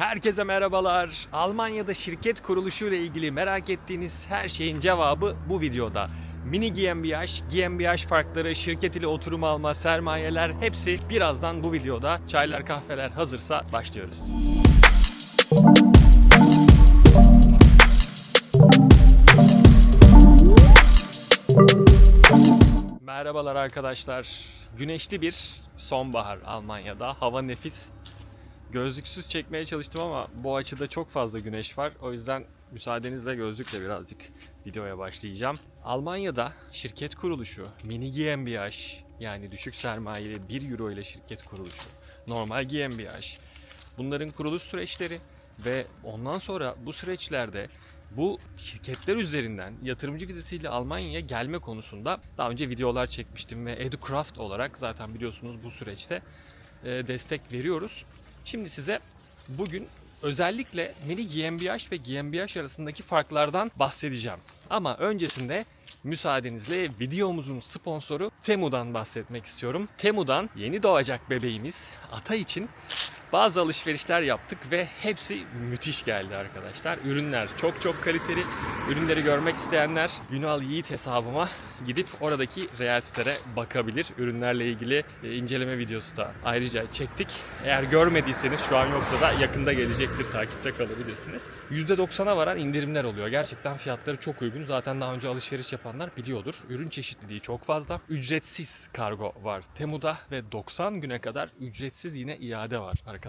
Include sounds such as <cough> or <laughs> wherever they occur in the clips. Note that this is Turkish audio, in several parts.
Herkese merhabalar. Almanya'da şirket kuruluşu ile ilgili merak ettiğiniz her şeyin cevabı bu videoda. Mini GmbH, GmbH farkları, şirket ile oturum alma, sermayeler hepsi birazdan bu videoda. Çaylar kahveler hazırsa başlıyoruz. Merhabalar arkadaşlar. Güneşli bir sonbahar Almanya'da. Hava nefis. Gözlüksüz çekmeye çalıştım ama bu açıda çok fazla güneş var. O yüzden müsaadenizle gözlükle birazcık videoya başlayacağım. Almanya'da şirket kuruluşu, mini GmbH yani düşük sermayeli 1 euro ile şirket kuruluşu, normal GmbH bunların kuruluş süreçleri ve ondan sonra bu süreçlerde bu şirketler üzerinden yatırımcı vizesiyle Almanya'ya gelme konusunda daha önce videolar çekmiştim ve EduCraft olarak zaten biliyorsunuz bu süreçte e, destek veriyoruz. Şimdi size bugün özellikle mini GmbH ve GmbH arasındaki farklardan bahsedeceğim. Ama öncesinde müsaadenizle videomuzun sponsoru Temu'dan bahsetmek istiyorum. Temu'dan yeni doğacak bebeğimiz Ata için bazı alışverişler yaptık ve hepsi müthiş geldi arkadaşlar. Ürünler çok çok kaliteli. Ürünleri görmek isteyenler Günal Yiğit hesabıma gidip oradaki Reels'lere bakabilir. Ürünlerle ilgili e, inceleme videosu da ayrıca çektik. Eğer görmediyseniz şu an yoksa da yakında gelecektir. Takipte kalabilirsiniz. %90'a varan indirimler oluyor. Gerçekten fiyatları çok uygun. Zaten daha önce alışveriş yapanlar biliyordur. Ürün çeşitliliği çok fazla. Ücretsiz kargo var Temu'da ve 90 güne kadar ücretsiz yine iade var arkadaşlar.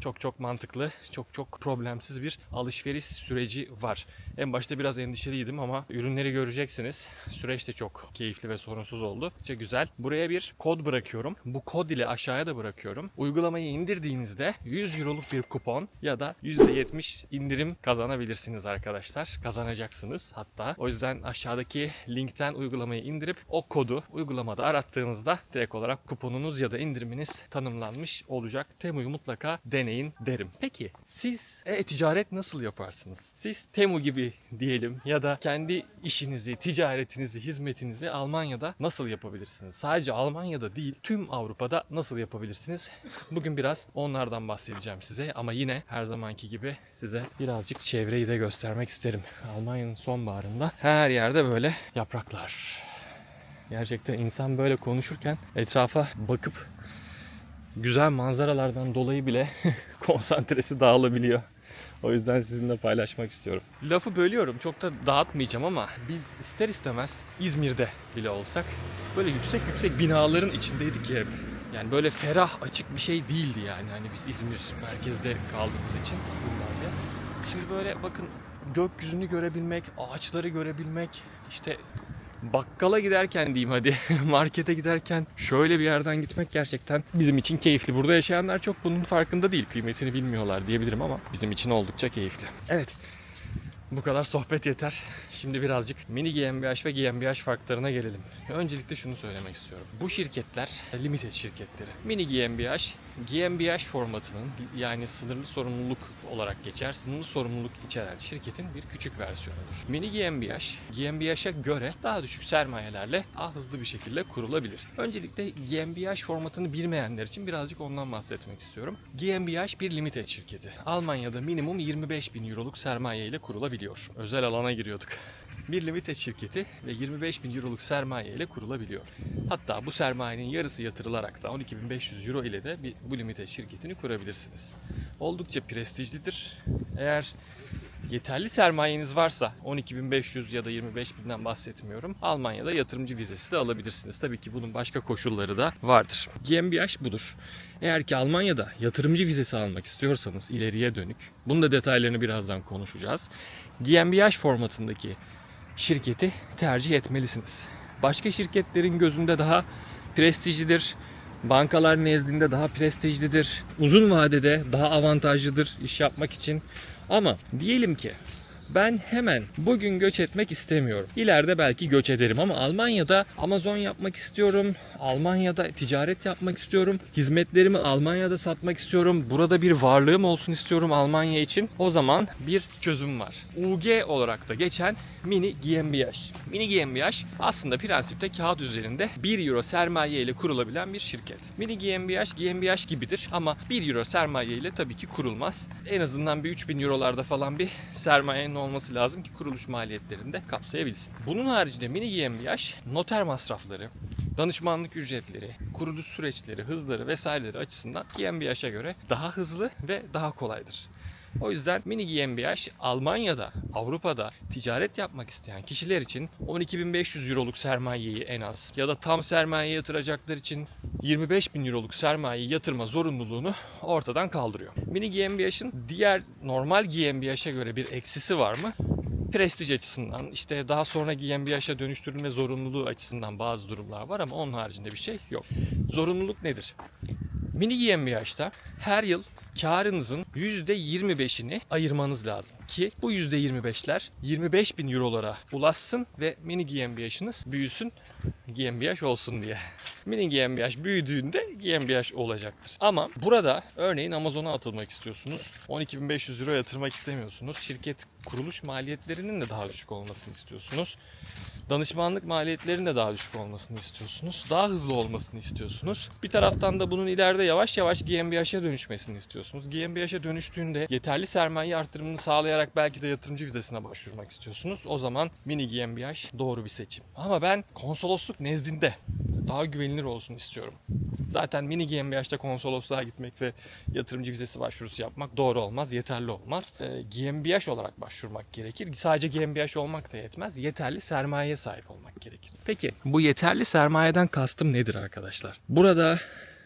Çok çok mantıklı, çok çok problemsiz bir alışveriş süreci var. En başta biraz endişeliydim ama ürünleri göreceksiniz. Süreç de çok keyifli ve sorunsuz oldu. Çok güzel. Buraya bir kod bırakıyorum. Bu kod ile aşağıya da bırakıyorum. Uygulamayı indirdiğinizde 100 euroluk bir kupon ya da %70 indirim kazanabilirsiniz arkadaşlar. Kazanacaksınız hatta. O yüzden aşağıdaki linkten uygulamayı indirip o kodu uygulamada arattığınızda direkt olarak kuponunuz ya da indiriminiz tanımlanmış olacak. Temu'yu mutlaka deneyin derim. Peki siz e-ticaret nasıl yaparsınız? Siz Temu gibi diyelim ya da kendi işinizi, ticaretinizi, hizmetinizi Almanya'da nasıl yapabilirsiniz? Sadece Almanya'da değil, tüm Avrupa'da nasıl yapabilirsiniz? Bugün biraz onlardan bahsedeceğim size ama yine her zamanki gibi size birazcık çevreyi de göstermek isterim. Almanya'nın sonbaharında her yerde böyle yapraklar. Gerçekten insan böyle konuşurken etrafa bakıp güzel manzaralardan dolayı bile <laughs> konsantresi dağılabiliyor. O yüzden sizinle paylaşmak istiyorum. Lafı bölüyorum. Çok da dağıtmayacağım ama biz ister istemez İzmir'de bile olsak böyle yüksek yüksek binaların içindeydik hep. Yani böyle ferah açık bir şey değildi yani. Hani biz İzmir merkezde kaldığımız için yıllarca. Şimdi böyle bakın gökyüzünü görebilmek, ağaçları görebilmek, işte bakkala giderken diyeyim hadi <laughs> markete giderken şöyle bir yerden gitmek gerçekten bizim için keyifli. Burada yaşayanlar çok bunun farkında değil. Kıymetini bilmiyorlar diyebilirim ama bizim için oldukça keyifli. Evet. Bu kadar sohbet yeter. Şimdi birazcık mini GmbH ve GmbH farklarına gelelim. Öncelikle şunu söylemek istiyorum. Bu şirketler limited şirketleri. Mini GmbH, GmbH formatının yani sınırlı sorumluluk olarak geçer. Sınırlı sorumluluk içeren şirketin bir küçük versiyonudur. Mini GmbH, GmbH'e göre daha düşük sermayelerle daha hızlı bir şekilde kurulabilir. Öncelikle GmbH formatını bilmeyenler için birazcık ondan bahsetmek istiyorum. GmbH bir limited şirketi. Almanya'da minimum 25 bin euroluk sermaye ile kurulabiliyor. Özel alana giriyorduk. Bir limited şirketi ve 25 bin euroluk sermaye ile kurulabiliyor. Hatta bu sermayenin yarısı yatırılarak da 12.500 euro ile de bir, bu limited şirketini kurabilirsiniz. Oldukça prestijlidir. Eğer yeterli sermayeniz varsa 12.500 ya da 25.000'den bahsetmiyorum. Almanya'da yatırımcı vizesi de alabilirsiniz. Tabii ki bunun başka koşulları da vardır. GmbH budur. Eğer ki Almanya'da yatırımcı vizesi almak istiyorsanız ileriye dönük, bunun da detaylarını birazdan konuşacağız. GmbH formatındaki şirketi tercih etmelisiniz. Başka şirketlerin gözünde daha prestijlidir. Bankalar nezdinde daha prestijlidir. Uzun vadede daha avantajlıdır iş yapmak için. Ama diyelim ki ben hemen bugün göç etmek istemiyorum. İleride belki göç ederim ama Almanya'da Amazon yapmak istiyorum. Almanya'da ticaret yapmak istiyorum. Hizmetlerimi Almanya'da satmak istiyorum. Burada bir varlığım olsun istiyorum Almanya için. O zaman bir çözüm var. UG olarak da geçen Mini GmbH. Mini GmbH aslında prensipte kağıt üzerinde 1 euro sermaye ile kurulabilen bir şirket. Mini GmbH GmbH gibidir ama 1 euro sermaye ile tabii ki kurulmaz. En azından bir 3000 eurolarda falan bir sermayenin olması lazım ki kuruluş maliyetlerini de kapsayabilsin. Bunun haricinde Mini GmbH noter masrafları, danışmanlık ücretleri, kuruluş süreçleri, hızları vesaireleri açısından GmbH'e göre daha hızlı ve daha kolaydır. O yüzden Mini GmbH Almanya'da, Avrupa'da ticaret yapmak isteyen kişiler için 12.500 euroluk sermayeyi en az ya da tam sermaye yatıracaklar için 25.000 euroluk sermayeyi yatırma zorunluluğunu ortadan kaldırıyor. Mini GmbH'in diğer normal GmbH'e göre bir eksisi var mı? prestij açısından işte daha sonra GmbH'e dönüştürülme zorunluluğu açısından bazı durumlar var ama onun haricinde bir şey yok. Zorunluluk nedir? Mini GmbH'da her yıl karınızın %25'ini ayırmanız lazım ki bu %25'ler 25 bin eurolara ulaşsın ve mini GmbH'ınız büyüsün GmbH olsun diye. Mini GmbH büyüdüğünde GmbH olacaktır. Ama burada örneğin Amazon'a atılmak istiyorsunuz. 12.500 euro yatırmak istemiyorsunuz. Şirket kuruluş maliyetlerinin de daha düşük olmasını istiyorsunuz. Danışmanlık maliyetlerinin de daha düşük olmasını istiyorsunuz. Daha hızlı olmasını istiyorsunuz. Bir taraftan da bunun ileride yavaş yavaş GmbH'e dönüşmesini istiyorsunuz. GmbH'e dönüştüğünde yeterli sermaye artırımını sağlayarak belki de yatırımcı vizesine başvurmak istiyorsunuz. O zaman mini GmbH doğru bir seçim. Ama ben konsolosluk nezdinde daha güvenilir olsun istiyorum. Zaten mini GmbH'de konsolosluğa gitmek ve yatırımcı vizesi başvurusu yapmak doğru olmaz, yeterli olmaz. Ee, GmbH olarak başvurmak gerekir. Sadece GmbH olmak da yetmez. Yeterli sermayeye sahip olmak gerekir. Peki bu yeterli sermayeden kastım nedir arkadaşlar? Burada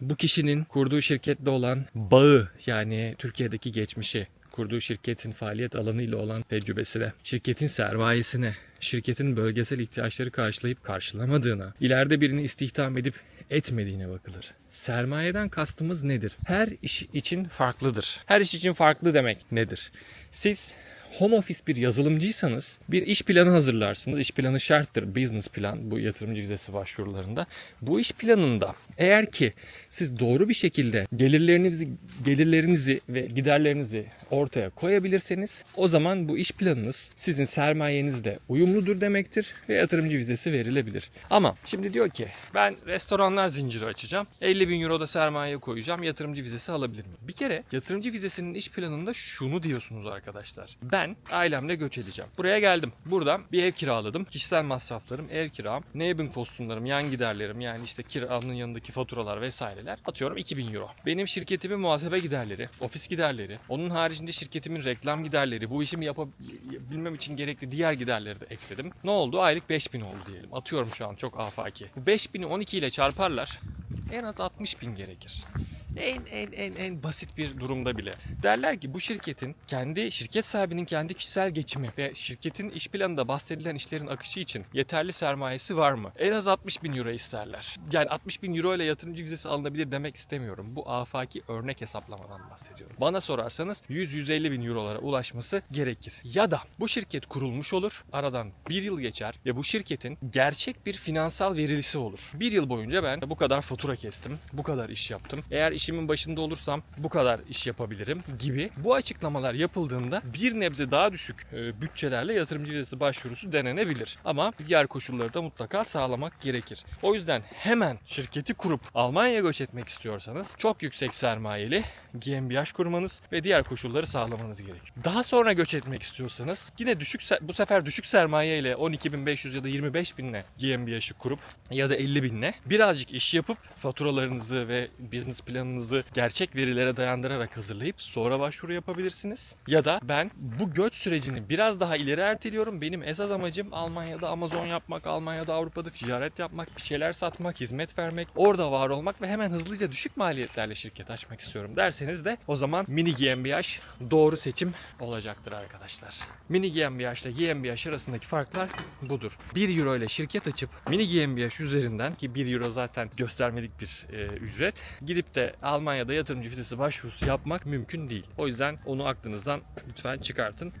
bu kişinin kurduğu şirketle olan bağı yani Türkiye'deki geçmişi, kurduğu şirketin faaliyet alanı ile olan tecrübesine, şirketin sermayesine, şirketin bölgesel ihtiyaçları karşılayıp karşılamadığına, ileride birini istihdam edip etmediğine bakılır. Sermayeden kastımız nedir? Her iş için farklıdır. Her iş için farklı demek nedir? Siz home office bir yazılımcıysanız bir iş planı hazırlarsınız. İş planı şarttır. Business plan bu yatırımcı vizesi başvurularında. Bu iş planında eğer ki siz doğru bir şekilde gelirlerinizi gelirlerinizi ve giderlerinizi ortaya koyabilirseniz o zaman bu iş planınız sizin sermayenizle uyumludur demektir ve yatırımcı vizesi verilebilir. Ama şimdi diyor ki ben restoranlar zinciri açacağım. 50 bin euro da sermaye koyacağım. Yatırımcı vizesi alabilir miyim? Bir kere yatırımcı vizesinin iş planında şunu diyorsunuz arkadaşlar. Ben ailemle göç edeceğim. Buraya geldim. Buradan bir ev kiraladım. Kişisel masraflarım, ev kiram, Nebin kostümlerim, yan giderlerim yani işte kiranın yanındaki faturalar vesaireler. Atıyorum 2000 euro. Benim şirketimin muhasebe giderleri, ofis giderleri, onun haricinde şirketimin reklam giderleri, bu işimi yapabilmem için gerekli diğer giderleri de ekledim. Ne oldu? Aylık 5000 oldu diyelim. Atıyorum şu an çok afaki. Bu 5000'i 12 ile çarparlar. En az 60 bin gerekir. En en en en basit bir durumda bile. Derler ki bu şirketin kendi şirket sahibinin kendi kişisel geçimi ve şirketin iş planında bahsedilen işlerin akışı için yeterli sermayesi var mı? En az 60 bin euro isterler. Yani 60 bin euro ile yatırımcı vizesi alınabilir demek istemiyorum. Bu afaki örnek hesaplamadan bahsediyorum. Bana sorarsanız 100-150 bin eurolara ulaşması gerekir. Ya da bu şirket kurulmuş olur. Aradan bir yıl geçer ve bu şirketin gerçek bir finansal verilisi olur. Bir yıl boyunca ben bu kadar fatura kestim. Bu kadar iş yaptım. Eğer işimin başında olursam bu kadar iş yapabilirim gibi bu açıklamalar yapıldığında bir nebze daha düşük e, bütçelerle yatırımcı vizesi başvurusu denenebilir. Ama diğer koşulları da mutlaka sağlamak gerekir. O yüzden hemen şirketi kurup Almanya'ya göç etmek istiyorsanız çok yüksek sermayeli GmbH kurmanız ve diğer koşulları sağlamanız gerekir. Daha sonra göç etmek istiyorsanız yine düşük bu sefer düşük sermaye ile 12.500 ya da 25.000'le GmbH'i kurup ya da 50.000'le birazcık iş yapıp faturalarınızı ve business planınızı gerçek verilere dayandırarak hazırlayıp sonra başvuru yapabilirsiniz. Ya da ben bu göç sürecini biraz daha ileri erteliyorum. Benim esas amacım Almanya'da Amazon yapmak, Almanya'da Avrupa'da ticaret yapmak, bir şeyler satmak, hizmet vermek, orada var olmak ve hemen hızlıca düşük maliyetlerle şirket açmak istiyorum derseniz de o zaman mini GmbH doğru seçim olacaktır arkadaşlar. Mini GmbH ile GmbH arasındaki farklar budur. 1 euro ile şirket açıp mini GmbH üzerinden ki 1 euro zaten göstermelik bir e, ücret gidip de Almanya'da yatırımcı vizesi başvurusu yapmak mümkün değil. O yüzden onu aklınızdan lütfen çıkartın.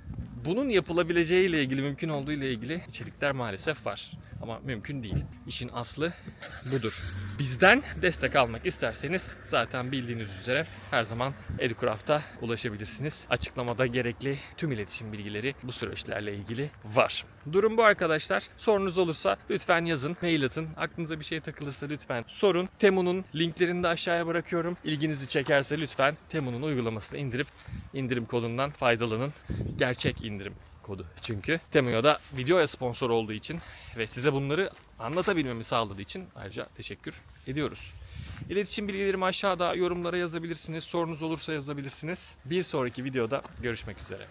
bunun yapılabileceği ile ilgili, mümkün olduğu ile ilgili içerikler maalesef var. Ama mümkün değil. İşin aslı budur. Bizden destek almak isterseniz zaten bildiğiniz üzere her zaman Educraft'a ulaşabilirsiniz. Açıklamada gerekli tüm iletişim bilgileri bu süreçlerle ilgili var. Durum bu arkadaşlar. Sorunuz olursa lütfen yazın, mail atın. Aklınıza bir şey takılırsa lütfen sorun. Temu'nun linklerini de aşağıya bırakıyorum. İlginizi çekerse lütfen Temu'nun uygulamasını indirip indirim kodundan faydalanın. Gerçek indirim kodu. Çünkü Temu'ya da videoya sponsor olduğu için ve size bunları anlatabilmemi sağladığı için ayrıca teşekkür ediyoruz. İletişim bilgilerimi aşağıda yorumlara yazabilirsiniz. Sorunuz olursa yazabilirsiniz. Bir sonraki videoda görüşmek üzere.